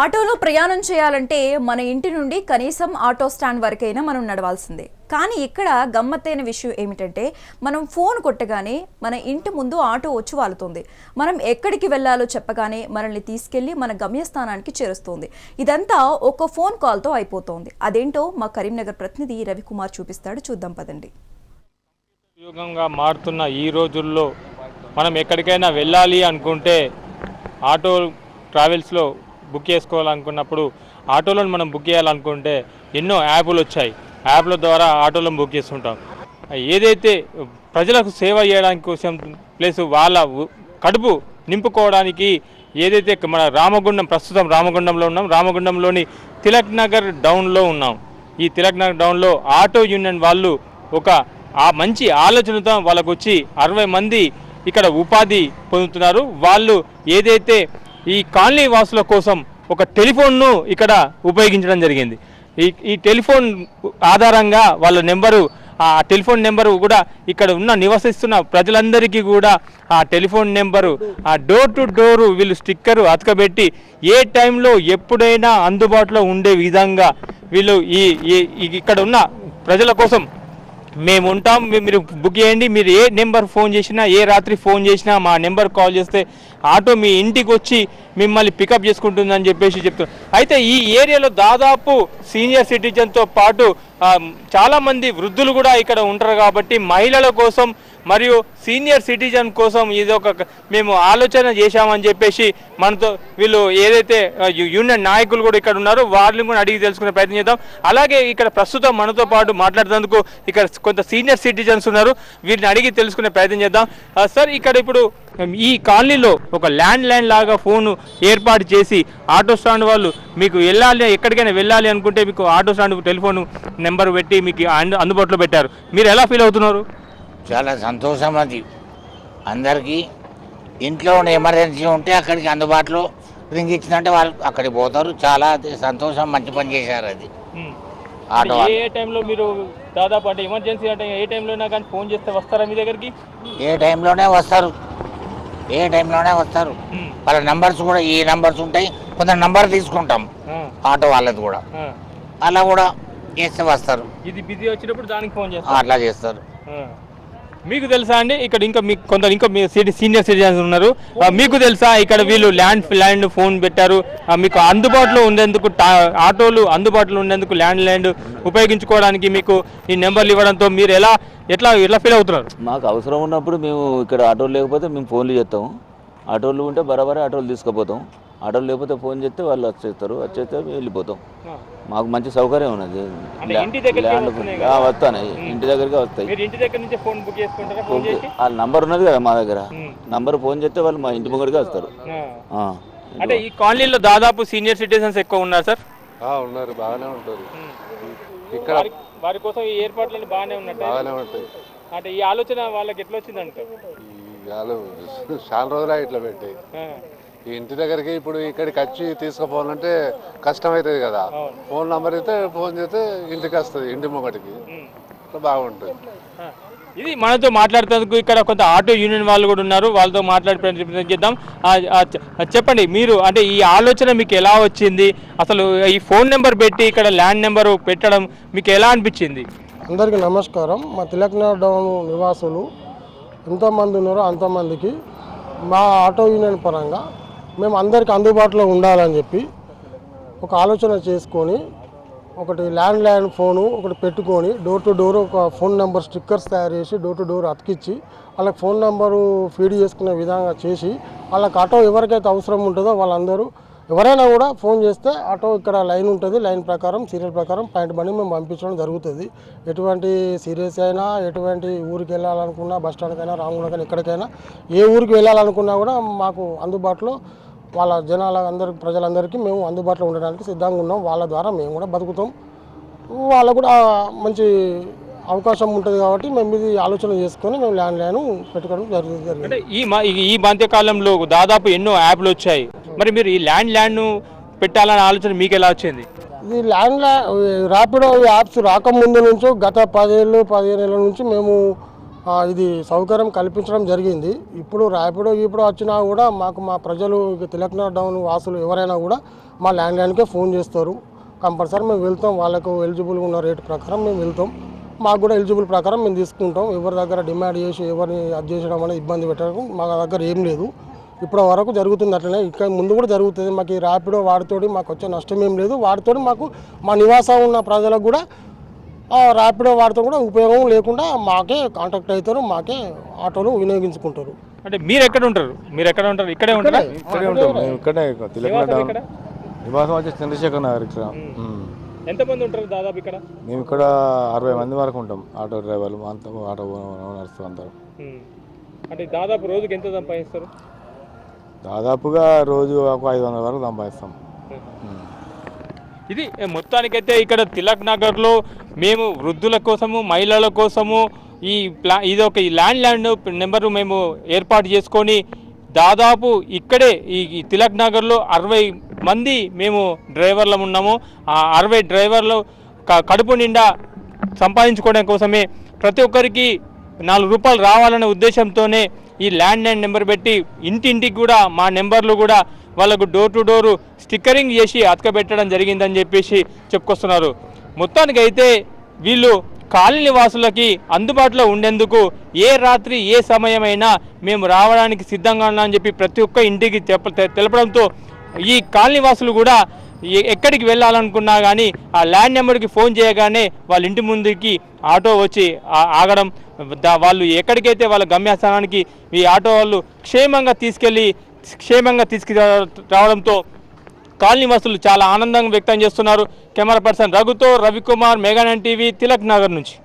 ఆటోలో ప్రయాణం చేయాలంటే మన ఇంటి నుండి కనీసం ఆటో స్టాండ్ వరకైనా మనం నడవాల్సిందే. కానీ ఇక్కడ గమ్మత్తైన విషయం ఏమిటంటే మనం ఫోన్ కొట్టగానే మన ఇంటి ముందు ఆటో వచ్చి వాలుతుంది. మనం ఎక్కడికి వెళ్ళాలో చెప్పగానే మనల్ని తీసుకెళ్ళి మన గమ్యస్థానానికి చేరుస్తుంది. ఇదంతా ఒక ఫోన్ కాల్తో అయిపోతోంది. అదేంటో మా కరీంనగర్ ప్రతినిధి రవికుమార్ చూపిస్తాడు. చూద్దాం పదండి. యుగంగా మారుతున్న ఈ రోజుల్లో మనం ఎక్కడికైనా వెళ్ళాలి అనుకుంటే ఆటో ట్రావెల్స్లో బుక్ చేసుకోవాలనుకున్నప్పుడు ఆటోలను మనం బుక్ చేయాలనుకుంటే ఎన్నో యాప్లు వచ్చాయి. యాప్ల ద్వారా ఆటోలను బుక్ చేస్తుంటాం. ఏదైతే ప్రజలకు సేవ చేయడానికి కోసం ప్లస్ వాళ్ళ కడుపు నింపుకోవడానికి ఏదైతే మన రామగుండం ప్రస్తుతం రామగుండంలో ఉన్నాం. రామగుండంలోని తిలక్ నగర్ డౌన్లో ఉన్నాం. ఈ తిలక్ నగర్ డౌన్లో ఆటో యూనియన్ వాళ్ళు ఒక ఆ మంచి ఆలోచనతో వాళ్ళకు వచ్చి అరవై మంది ఇక్కడ ఉపాధి పొందుతున్నారు. వాళ్ళు ఏదైతే ఈ కాలనీ వాసుల కోసం ఒక టెలిఫోన్ను ఇక్కడ ఉపయోగించడం జరిగింది. ఈ ఈ టెలిఫోన్ ఆధారంగా వాళ్ళ నెంబరు ఆ టెలిఫోన్ నెంబరు కూడా ఇక్కడ ఉన్న నివసిస్తున్న ప్రజలందరికీ కూడా ఆ టెలిఫోన్ నెంబరు ఆ డోర్ టు డోరు వీళ్ళు స్టిక్కరు అతకబెట్టి ఏ టైంలో ఎప్పుడైనా అందుబాటులో ఉండే విధంగా వీళ్ళు ఈ- ఇక్కడ ఉన్న ప్రజల కోసం మేము ఉంటాం మీరు బుక్ చేయండి మీరు ఏ నెంబర్ ఫోన్ చేసినా ఏ రాత్రి ఫోన్ చేసినా మా నెంబర్ కాల్ చేస్తే ఆటో మీ ఇంటికి వచ్చి మిమ్మల్ని పికప్ చేసుకుంటుందని చెప్పేసి చెప్తున్నారు. అయితే ఈ ఏరియాలో దాదాపు సీనియర్ సిటిజన్తో పాటు చాలామంది వృద్ధులు కూడా ఇక్కడ ఉంటారు కాబట్టి మహిళల కోసం మరియు సీనియర్ సిటిజన్ కోసం ఇది ఒక మేము ఆలోచన చేశామని చెప్పేసి మనతో వీళ్ళు ఏదైతే యూనియన్ నాయకులు కూడా ఇక్కడ ఉన్నారో వాళ్ళని కూడా అడిగి తెలుసుకునే ప్రయత్నం చేద్దాం. అలాగే ఇక్కడ ప్రస్తుతం మనతో పాటు మాట్లాడుతున్నందుకు ఇక్కడ కొంత సీనియర్ సిటిజన్స్ ఉన్నారు. వీరిని అడిగి తెలుసుకునే ప్రయత్నం చేద్దాం. సార్ ఇక్కడ ఇప్పుడు ఈ కాలనీలో ఒక ల్యాండ్ లైన్ లాగా ఫోన్ ఏర్పాటు చేసి ఆటో స్టాండ్ వాళ్ళు మీకు వెళ్ళాలి ఎక్కడికైనా వెళ్ళాలి అనుకుంటే మీకు ఆటో స్టాండ్ టెలిఫోన్ నెంబర్ పెట్టి మీకు అందు- అందుబాటులో పెట్టారు. మీరు ఎలా ఫీల్ అవుతున్నారు? చాలా సంతోషం అది. అందరికీ ఇంట్లో ఉన్న ఎమర్జెన్సీ ఉంటే అక్కడికి అందుబాటులో రింగ్ ఇచ్చిందంటే వాళ్ళు అక్కడికి పోతారు. చాలా సంతోషం మంచి పని చేశారు అది. ఆటో ఏ టైంలో మీరు దాదాపు అంటే ఎమర్జెన్సీ అంటే ఏ టైంలో అయినా కానీ ఫోన్ చేస్తే వస్తారా మీ దగ్గరికి? ఏ టైంలోనే వస్తారు. ఏ టైంలోనే వస్తారు. వాళ్ళ నంబర్స్ కూడా ఈ నంబర్స్ ఉంటాయి. కొంత నంబర్ తీసుకుంటాం ఆటో వాళ్ళది కూడా. అలా కూడా చేస్తే వస్తారు. ఇది బిజీ వచ్చినప్పుడు దానికి ఫోన్ చేస్తారు. అట్లా చేస్తారు. మీకు తెలుసా అండి? ఇక్కడ ఇంకా మీకు కొంత ఇంకా మీ సిటీ సీనియర్ సిటిజన్స్ ఉన్నారు. మీకు తెలుసా? ఇక్కడ వీళ్ళు ల్యాండ్ ల్యాండ్ ఫోన్ పెట్టారు. మీకు అందుబాటులో ఉండేందుకు టా- ఆటోలు అందుబాటులో ఉండేందుకు ల్యాండ్ ల్యాండ్ ఉపయోగించుకోవడానికి మీకు ఈ నెంబర్లు ఇవ్వడంతో మీరు ఎలా ఎట్లా ఎట్లా ఫీల్ అవుతున్నారు? మాకు అవసరం ఉన్నప్పుడు మేము ఇక్కడ ఆటోలు లేకపోతే మేము ఫోన్లు చేస్తాము. ఆటోలు ఉంటే బరాబరే ఆటోలు తీసుకుపోతాం. ఆటోలు లేకపోతే ఫోన్ చేస్తే వాళ్ళు వచ్చేస్తారు. వచ్చేస్తే మేము వెళ్ళిపోతాం. మాకు మంచి సౌకర్యం ఉన్నది. అంటే ఇంటి దగ్గరికి ల్యాండ్ వస్తున్నాయి ఆ, వస్తాయి ఇంటి దగ్గరికి వస్తాయి. మీరు ఇంటి దగ్గర నుంచి ఫోన్ బుక్ చేసుకుంటారా? ఫోన్ చేసి? వాళ్ళ నంబర్ ఉన్నది కదా మా దగ్గర. నంబర్ ఫోన్ చేస్తే వాళ్ళు మా ఇంటి ముంగడికి వస్తారు. అంటే ఈ కాలనీలో దాదాపు సీనియర్ సిటిజన్స్ ఎక్కువ ఉన్నారు సార్? ఆ, ఉన్నారు. బాగానే ఉంటుంది ఇక్కడ వారి కోసం ఈ ఏర్పాట్లన్నీ బాగానే ఉన్నట్టు బాగానే ఉంటాయి. అంటే ఈ ఆలోచన వాళ్ళకి ఎట్లా వచ్చిందంటే? చాలా రోజులు ఇట్లా పెట్టి ఈ ఇంటి దగ్గరికి ఇప్పుడు ఇక్కడికి వచ్చి తీసుకుపోవాలంటే కష్టం అవుతుంది కదా ఫోన్ నెంబర్ అయితే ఫోన్ చేస్తే ఇంటికి వస్తుంది ఇంటి ముంగటికి. ఇట్లా బాగుంటుంది. ఇది మనతో మాట్లాడుతున్నందుకు ఇక్కడ కొంత ఆటో యూనియన్ వాళ్ళు కూడా ఉన్నారు. వాళ్ళతో మాట్లాడే చేద్దాం. చెప్పండి మీరు అంటే ఈ ఆలోచన మీకు ఎలా వచ్చింది? అసలు ఈ ఫోన్ నెంబర్ పెట్టి ఇక్కడ ల్యాండ్ నెంబర్ పెట్టడం మీకు ఎలా అనిపించింది? అందరికీ నమస్కారం. మా తిలక్నగర్ డౌన్ నివాసులు ఎంతమంది ఉన్నారో అంతమందికి మా ఆటో యూనియన్ పరంగా మేము అందరికి అందుబాటులో ఉండాలని చెప్పి ఒక ఆలోచన చేసుకొని ఒకటి ల్యాండ్ లైన్ ఫోను ఒకటి పెట్టుకొని డోర్ టు డోర్ ఒక ఫోన్ నెంబర్ స్టిక్కర్స్ తయారు చేసి డోర్ టు డోర్ అతికిచ్చి వాళ్ళకి ఫోన్ నెంబరు ఫీడ్ చేసుకునే విధంగా చేసి వాళ్ళకి ఆటో ఎవరికైతే అవసరం ఉంటుందో వాళ్ళందరూ ఎవరైనా కూడా ఫోన్ చేస్తే ఆటో ఇక్కడ లైన్ ఉంటుంది లైన్ ప్రకారం సీరియల్ ప్రకారం పాయింట్ బండి మేము పంపించడం జరుగుతుంది. ఎటువంటి సీరియస్ అయినా ఎటువంటి ఊరికి వెళ్ళాలనుకున్నా బస్ స్టాండ్కైనా రామగుండకైనా ఎక్కడికైనా ఏ ఊరికి వెళ్ళాలనుకున్నా కూడా మాకు అందుబాటులో వాళ్ళ జనాల అందరికి ప్రజలందరికీ మేము అందుబాటులో ఉండడానికి సిద్ధంగా ఉన్నాం. వాళ్ళ ద్వారా మేము కూడా బతుకుతాం. వాళ్ళకు కూడా మంచి అవకాశం ఉంటుంది కాబట్టి మేము ఇది ఆలోచన చేసుకొని మేము ల్యాండ్ లైన్ పెట్టుకోవడం జరుగుతుంది అంటే ఈ ఈ- ఈ మధ్య కాలంలో దాదాపు ఎన్నో యాప్లు వచ్చాయి. మరి మీరు ఈ ల్యాండ్ ల్యాండ్ పెట్టాలనే ఆలోచన మీకు ఎలా వచ్చింది? ఇది ల్యాండ్ ర్యాపిడో యాప్స్ రాకముందు నుంచో గత పదేళ్ళు పదిహేను ఏళ్ళ నుంచి మేము ఇది సౌకర్యం కల్పించడం జరిగింది. ఇప్పుడు ర్యాపిడో ఇప్పుడు వచ్చినా కూడా మాకు మా ప్రజలు ఇక తిలక్నగర్ డౌన్ వాసులు ఎవరైనా కూడా మా ల్యాండ్ లైన్కే ఫోన్ చేస్తారు. కంపల్సరీ మేము వెళ్తాం. వాళ్ళకు ఎలిజిబుల్గా ఉన్న రేటు ప్రకారం మేము వెళ్తాం. మాకు కూడా ఎలిజిబుల్ ప్రకారం మేము తీసుకుంటాం. ఎవరి దగ్గర డిమాండ్ చేసి ఎవరిని అది చేసడం అనేది ఇబ్బంది పెట్టడం మా దగ్గర ఏం లేదు. ఇప్పటి వరకు జరుగుతుంది అట్లనే. ఇక్కడ ముందు కూడా జరుగుతుంది. మాకు ఈ ర్యాపిడో వాడితోటి మాకు వచ్చే నష్టం ఏం లేదు. వాడితోటి మాకు మా నివాసం ఉన్న ప్రజలకు కూడా ర్యాపిడో వాడితే కూడా ఉపయోగం లేకుండా మాకే కాంటాక్ట్ అవుతారు మాకే ఆటోలు వినియోగించుకుంటారు. అంటే మీరు ఎక్కడ ఉంటారు? మీరు ఎక్కడ ఉంటారు? ఇక్కడే ఉంటారా? ఇక్కడే ఉంటాం మేము ఇక్కడే ఇక్కడ? నివాసం వచ్చేసి చంద్రశేఖర్ నగర్ ఇక్కడ. ఉమ్. ఎంతమంది ఉంటారు దాదాపు ఇక్కడ? మేము ఇక్కడ అరవై మంది వరకు ఉంటాం ఆటో డ్రైవర్లు అంతా ఆటో ఓనర్స్ అందరం. ఉమ్. అంటే దాదాపు రోజుకి ఎంత సంపాదిస్తారు? దాదాపుగా రోజు ఒక ఐదు వందల వరకు సంపాదిస్తాం. ఉమ్. ఇది మొత్తానికైతే ఇక్కడ తిలక్ నగర్లో మేము వృద్ధుల కోసము మహిళల కోసము ఈ ప్లా ఇది ఒక ఈ ల్యాండ్ ల్యాండ్ నెంబర్ మేము ఏర్పాటు చేసుకొని దాదాపు ఇక్కడే ఈ తిలక్ నగర్లో అరవై మంది మేము డ్రైవర్లం ఉన్నాము. ఆ అరవై డ్రైవర్లు క- కడుపు నిండా సంపాదించుకోవడం కోసమే ప్రతి ఒక్కరికి నాలుగు రూపాయలు రావాలనే ఉద్దేశంతోనే ఈ ల్యాండ్ లైన్ నెంబర్ పెట్టి ఇంటింటికి కూడా మా నెంబర్లు కూడా వాళ్ళకు డోర్ టు డోరు స్టిక్కరింగ్ చేసి అతకబెట్టడం జరిగిందని చెప్పేసి చెప్పుకొస్తున్నారు. మొత్తానికి అయితే వీళ్ళు కాలనీ వాసులకి అందుబాటులో ఉండేందుకు ఏ రాత్రి ఏ సమయమైనా మేము రావడానికి సిద్ధంగా ఉన్నామని చెప్పి ప్రతి ఒక్క ఇంటికి తెప్ప తెలపడంతో ఈ కాలనీ వాసులు కూడా ఎక్కడికి వెళ్ళాలనుకున్నా కానీ ఆ ల్యాండ్ నెంబర్కి ఫోన్ చేయగానే వాళ్ళ ఇంటి ముందుకి ఆటో వచ్చి ఆగడం వాళ్ళు ఎక్కడికైతే వాళ్ళ గమ్యస్థానానికి ఈ ఆటో వాళ్ళు క్షేమంగా తీసుకెళ్ళి క్షేమంగా తీసుకు రావడంతో కాలనీ వాసులు చాలా ఆనందంగా వ్యక్తం చేస్తున్నారు. కెమెరా పర్సన్ రఘుతో రవికుమార్ మెగానన్ టీవీ తిలక్ నగర్ నుంచి.